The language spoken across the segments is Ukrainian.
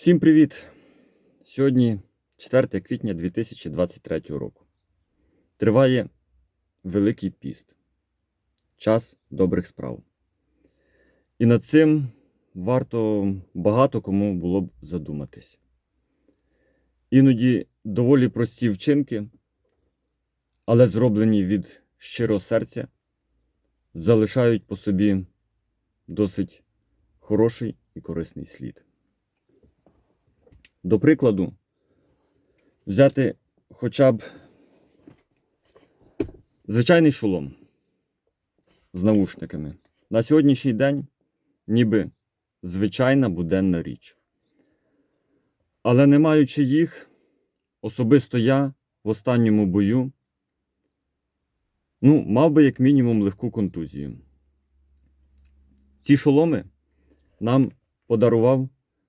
Всім привіт! Сьогодні 4 квітня 2023 року. Триває Великий піст. Час добрих справ. І над цим варто багато кому було б задуматись. Іноді доволі прості вчинки, але зроблені від щирого серця, залишають по собі досить хороший і корисний слід. До прикладу, взяти хоча б звичайний шолом з навушниками. На сьогоднішній день ніби звичайна буденна річ. Але не маючи їх, особисто я в останньому бою, ну, мав би як мінімум легку контузію. Ці шоломи нам подарував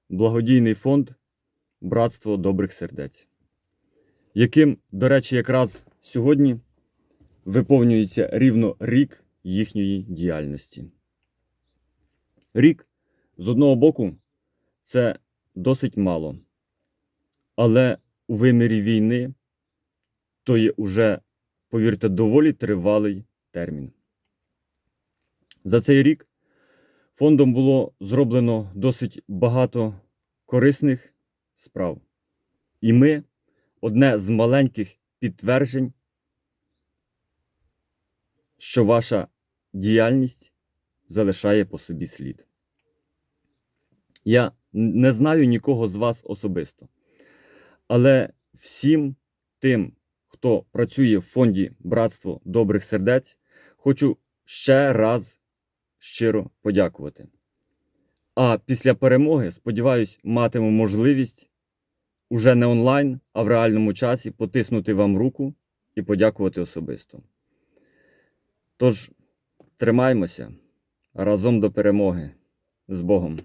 благодійний фонд Братство добрих сердець, яким, до речі, якраз сьогодні виповнюється рівно рік їхньої діяльності. Рік, з одного боку, це досить мало, але у вимірі війни то є уже, повірте, доволі тривалий термін. За цей рік фондом було зроблено досить багато корисних справ. І ми одне з маленьких підтверджень, що ваша діяльність залишає по собі слід. Я не знаю нікого з вас особисто, але всім тим, хто працює в фонді Братство добрих сердець, хочу ще раз щиро подякувати. А після перемоги, сподіваюсь, матиму можливість уже не онлайн, а в реальному часі потиснути вам руку і подякувати особисто. Тож, тримаймося разом до перемоги з Богом.